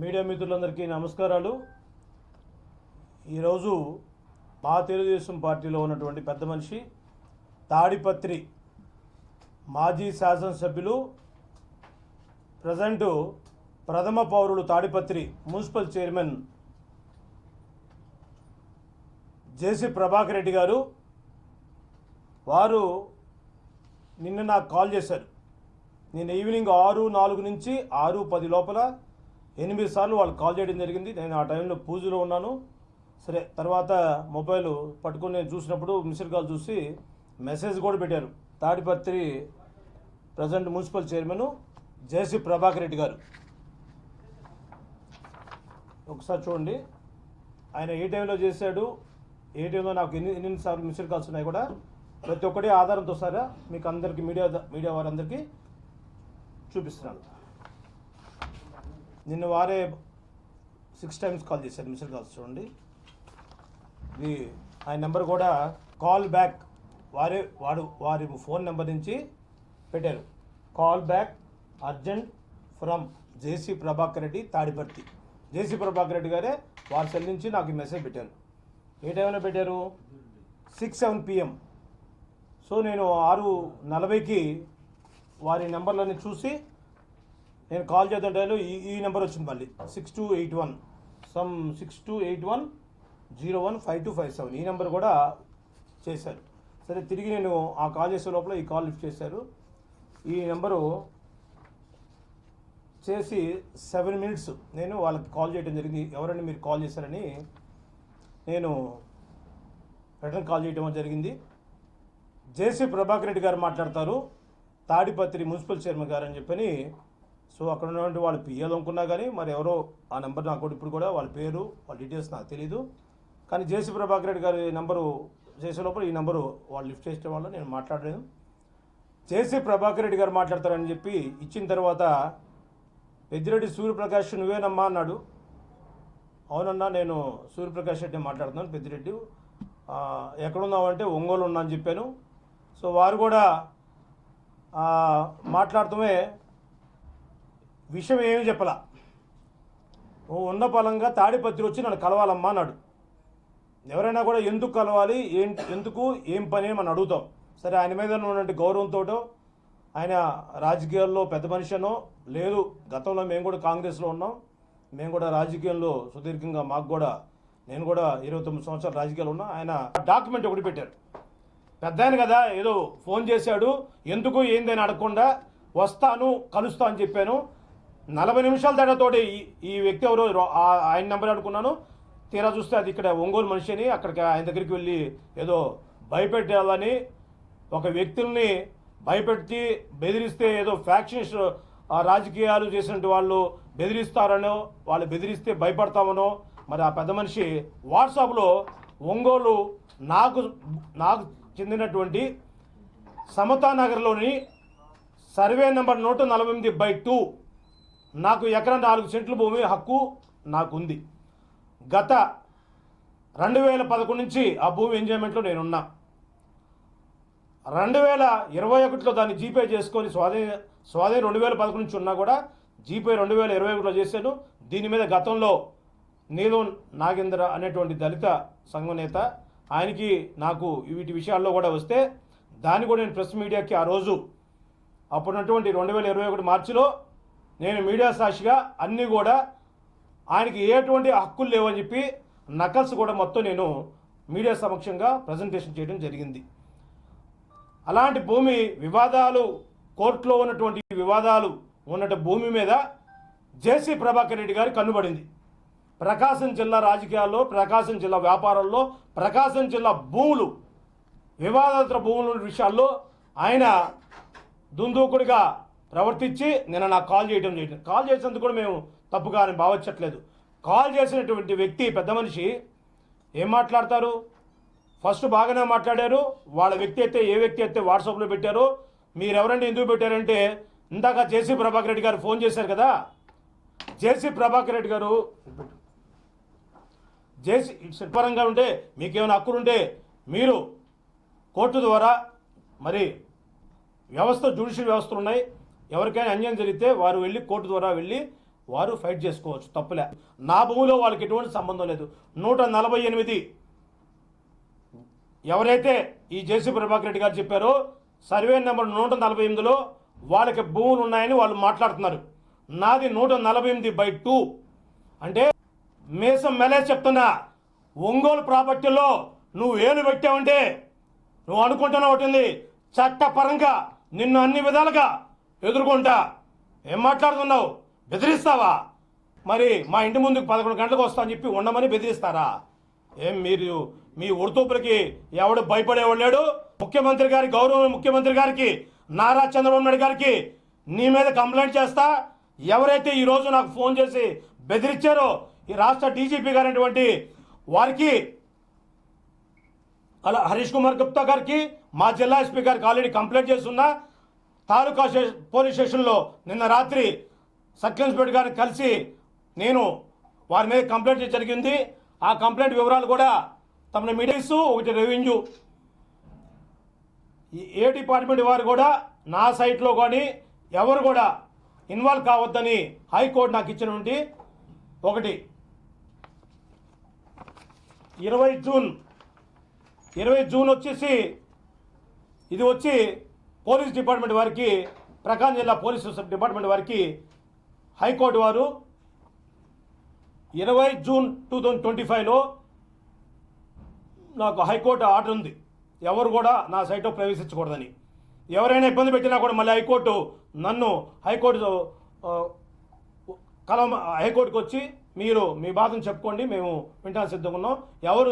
Media మిత్రులందరికీ నమస్కారాలు. ఈరోజు మా తెలుగుదేశం పార్టీలో ఉన్నటువంటి పెద్ద మనిషి తాడిపత్రి మాజీ శాసనసభ్యులు ప్రజెంటు ప్రథమ పౌరులు Tadipatri municipal chairman J C Prabhakar Reddy గారు. వారు నిన్న నాకు కాల్ చేశారు. నేను ఈవినింగ్ ఆరు నాలుగు నుంచి ఆరు పది లోపల ఎనిమిది సార్లు వాళ్ళు కాల్ చేయడం జరిగింది. నేను ఆ టైంలో పూజలో ఉన్నాను. సరే తర్వాత మొబైల్ పట్టుకుని చూసినప్పుడు మిస్డ్ కాల్ చూసి మెసేజ్ కూడా పెట్టారు. Tadipatri present municipal chairman J C Prabhakar Reddy గారు. ఒకసారి చూడండి. ఆయన ఏ టైంలో చేశాడు? ఏ టైంలో? నాకు ఎన్ని ఎన్నిసార్లు మిస్డ్ కాల్స్ ఉన్నాయి కూడా ప్రతి ఒక్కటి ఆధారంతో సరే మీకు అందరికీ మీడియా మీడియా వారందరికీ చూపిస్తున్నాను. నిన్న వారే సిక్స్ టైమ్స్ కాల్ చేశారు. మిస్డ్ కాల్స్ చూడండి. ఇది ఆయన నెంబర్ కూడా కాల్ బ్యాక్ వారే వాడు వారి ఫోన్ నెంబర్ నుంచి పెట్టారు. Call back urgent from J C Prabhakar Reddy Tadipatri J C Prabhakar Reddy గారే వారి సెల్ నుంచి నాకు ఈ మెసేజ్ పెట్టారు. ఏ టైంలో పెట్టారు? సిక్స్ సెవెన్ పిఎం సో నేను ఆరు నలభైకి వారి నెంబర్లని చూసి నేను కాల్ చేద్దాం టైంలో ఈ ఈ నెంబర్ వచ్చింది మళ్ళీ. Six two eight one. Some six two eight one zero one five two five seven. ఈ నెంబర్ కూడా చేశారు. సరే తిరిగి నేను ఆ కాల్ చేసే లోపల ఈ కాల్ లిఫ్ట్ చేశారు. ఈ నెంబరు చేసి సెవెన్ మినిట్స్ నేను వాళ్ళకి కాల్ చేయడం జరిగింది. ఎవరైనా మీరు కాల్ చేశారని నేను రిటర్న్ కాల్ చేయడం జరిగింది. జేసీ ప్రభాకర్ రెడ్డి గారు మాట్లాడతారు. తాడిపత్రి మున్సిపల్ చైర్మన్ గారు అని చెప్పని సో అక్కడ ఉన్నటువంటి వాళ్ళ పిఎల్ అనుకున్నా కానీ మరి ఎవరో ఆ నెంబర్ నాకు ఇప్పుడు కూడా వాళ్ళ పేరు వాళ్ళ డీటెయిల్స్ నాకు తెలియదు కానీ జేసీ ప్రభాకర్ రెడ్డి గారి నెంబరు చేసే లోపల ఈ నెంబరు వాళ్ళు లిఫ్ట్ చేసే వాళ్ళు నేను మాట్లాడలేదు. జేసీ ప్రభాకర్ రెడ్డి గారు మాట్లాడతారని చెప్పి ఇచ్చిన తర్వాత పెద్దిరెడ్డి సూర్యప్రకాష్ నువ్వేనమ్మా అన్నాడు. అవునన్నా నేను సూర్యప్రకాష్ రెడ్డి మాట్లాడుతున్నాను పెద్దిరెడ్డి. ఎక్కడున్నావంటే ఒంగోలు ఉన్నా అని చెప్పాను. సో వారు కూడా మాట్లాడటమే మాట్లాడుతూనే విషయం ఏమి చెప్పలా. ఓ ఉన్న పలంగా తాడిపత్రి వచ్చి నన్ను కలవాలమ్మా అన్నాడు. ఎవరైనా కూడా ఎందుకు కలవాలి ఏం ఎందుకు ఏం పని అని మనం అడుగుతాం. సరే ఆయన మీద ఉన్నటువంటి గౌరవంతోటో ఆయన రాజకీయాల్లో పెద్ద మనిషినో లేదు గతంలో మేము కూడా కాంగ్రెస్లో ఉన్నాం. మేము కూడా రాజకీయంలో సుదీర్ఘంగా మాకు కూడా నేను కూడా ఇరవై తొమ్మిది సంవత్సరాలు రాజకీయాలు ఉన్నా. ఆయన డాక్యుమెంట్ ఒకటి పెట్టారు పెద్ద ఆయన కదా ఏదో ఫోన్ చేశాడు. ఎందుకు ఏందని అడగకుండా వస్తాను కలుస్తా అని చెప్పాను. నలభై నిమిషాల తేడాతోటి ఈ ఈ వ్యక్తి ఎవరో ఆ- ఆయన నెంబర్ అనుకున్నాను తీరా చూస్తే అది ఇక్కడ ఒంగోలు మనిషి అని అక్కడికి ఆయన దగ్గరికి వెళ్ళి ఏదో భయపెట్టాలని ఒక వ్యక్తుల్ని భయపెట్టి బెదిరిస్తే ఏదో ఫ్యాక్షన్స్ రాజకీయాలు చేసినట్టు వాళ్ళు బెదిరిస్తారనో వాళ్ళు బెదిరిస్తే భయపడతామనో మరి ఆ పెద్ద మనిషి వాట్సాప్లో ఒంగోలు నాకు నాకు చెందినటువంటి సమతానగర్లోని సర్వే నెంబర్ నూట నలభై ఎనిమిది బై టూ నాకు ఎకరం నాలుగు సెంట్ల భూమి హక్కు నాకుంది. గత రెండు వేల పదకొండు నుంచి ఆ భూమి ఎంజాయ్మెంట్లో నేనున్నా. రెండు వేల ఇరవై ఒకటిలో దాన్ని జీపే చేసుకొని స్వాధీన స్వాధీన రెండు వేల పదకొండు నుంచి ఉన్నా కూడా జీపే రెండు వేల ఇరవై ఒకటిలో చేశాను. దీని మీద గతంలో నీలం నాగేంద్ర అనేటువంటి దళిత సంఘ నేత ఆయనకి నాకు వీటి విషయాల్లో కూడా వస్తే దాన్ని కూడా నేను ప్రెస్ మీడియాకి ఆ రోజు అప్పుడున్నటువంటి రెండు వేల ఇరవై ఒకటి మార్చిలో నేను మీడియా సాక్షిగా అన్నీ కూడా ఆయనకి ఎటువంటి హక్కులు లేవని చెప్పి నకల్స్ కూడా మొత్తం నేను మీడియా సమక్షంగా ప్రజెంటేషన్ చేయడం జరిగింది. అలాంటి భూమి వివాదాలు కోర్టులో ఉన్నటువంటి వివాదాలు ఉన్నటువంటి భూమి మీద జేసీ ప్రభాకర్ రెడ్డి గారి కన్నుబడింది. ప్రకాశం జిల్లా రాజకీయాల్లో ప్రకాశం జిల్లా వ్యాపారాల్లో ప్రకాశం జిల్లా భూములు వివాదాతర భూముల విషయాల్లో ఆయన దుందూకుడిగా ప్రవర్తించి నిన్న నాకు కాల్ చేయడం చేయడం కాల్ చేసినందుకు కూడా మేము తప్పుగా అని భావించట్లేదు. కాల్ చేసినటువంటి వ్యక్తి పెద్ద మనిషి ఏం మాట్లాడతారు? ఫస్ట్ బాగానే మాట్లాడారు. వాళ్ళ వ్యక్తి అయితే ఏ వ్యక్తి అయితే వాట్సాప్లో పెట్టారో మీరెవరంటే ఎందుకు పెట్టారంటే ఇందాక జేసీ ప్రభాకర్ రెడ్డి గారు ఫోన్ చేశారు కదా? జేసీ ప్రభాకర్ రెడ్డి గారు జేసీ పరంగా ఉంటే మీకేమైనా హక్కులుంటే మీరు కోర్టు ద్వారా మరి వ్యవస్థ జ్యుడిషియల్ వ్యవస్థలు ఉన్నాయి. ఎవరికైనా అన్యాయం జరిగితే వారు వెళ్ళి కోర్టు ద్వారా వెళ్ళి వారు ఫైట్ చేసుకోవచ్చు తప్పులే. నా భూమిలో వాళ్ళకి ఎటువంటి సంబంధం లేదు. నూట నలభై ఎనిమిది ఎవరైతే ఈ జేసీ ప్రభాకర్ రెడ్డి గారు చెప్పారో సర్వే నెంబర్ నూట నలభై ఎనిమిదిలో వాళ్ళకి భూములు ఉన్నాయని వాళ్ళు మాట్లాడుతున్నారు. నాది నూట నలభై ఎనిమిది బై టూ. అంటే మేసం మెలే చెప్తున్నా ఒంగోలు ప్రాపర్టీలో నువ్వు ఏలు పెట్టావంటే నువ్వు అనుకుంటున్నావు ఒకటి చట్టపరంగా నిన్ను అన్ని విధాలుగా ఎదుర్కొంటా. ఏం మాట్లాడుతున్నావు? బెదిరిస్తావా? మరి మా ఇంటి ముందుకు పదకొండు గంటలకు వస్తా అని చెప్పి ఉండమని బెదిరిస్తారా? ఏం మీరు మీ ఉడుతూపులకి ఎవడు భయపడేవాడు లేడు? ముఖ్యమంత్రి గారి గౌరవ ముఖ్యమంత్రి గారికి నారా చంద్రబాబు నాయుడు గారికి నీ మీద కంప్లైంట్ చేస్తా. ఎవరైతే ఈరోజు నాకు ఫోన్ చేసి బెదిరించారో ఈ రాష్ట్ర డీజీపీ గారైనటువంటి వారికి అలా హరీష్ కుమార్ గుప్తా గారికి మా జిల్లా ఎస్పీ గారికి ఆల్రెడీ కంప్లైంట్ చేస్తున్నా. తాలూకా పోలీస్ స్టేషన్లో నిన్న రాత్రి సబ్ ఇన్స్పెక్టర్ గారిని కలిసి నేను వారి మీద కంప్లైంట్ జరిగింది. ఆ కంప్లైంట్ వివరాలు కూడా తమను మీడియాస్ ఒకటి రెవెన్యూ. ఏ డిపార్ట్మెంట్ వారు కూడా నా సైట్లో కానీ ఎవరు కూడా ఇన్వాల్వ్ కావద్దని హైకోర్టు నాకు ఇచ్చినటువంటి ఒకటి. ఇరవై జూన్ ఇరవై జూన్ వచ్చేసి ఇది వచ్చి పోలీస్ డిపార్ట్మెంట్ వారికి ప్రకాశం జిల్లా పోలీస్ డిపార్ట్మెంట్ వారికి హైకోర్టు వారు ఇరవై జూన్ టూ థౌజండ్ ట్వంటీ ఫైవ్లో నాకు హైకోర్టు ఆర్డర్ ఉంది. ఎవరు కూడా నా సైట్లో ప్రవేశించకూడదని. ఎవరైనా ఇబ్బంది పెట్టినా కూడా మళ్ళీ హైకోర్టు నన్ను హైకోర్టు కలం హైకోర్టుకు వచ్చి మీరు మీ బాధను చెప్పుకోండి మేము వింటానికి సిద్ధంగా ఉన్నాం. ఎవరు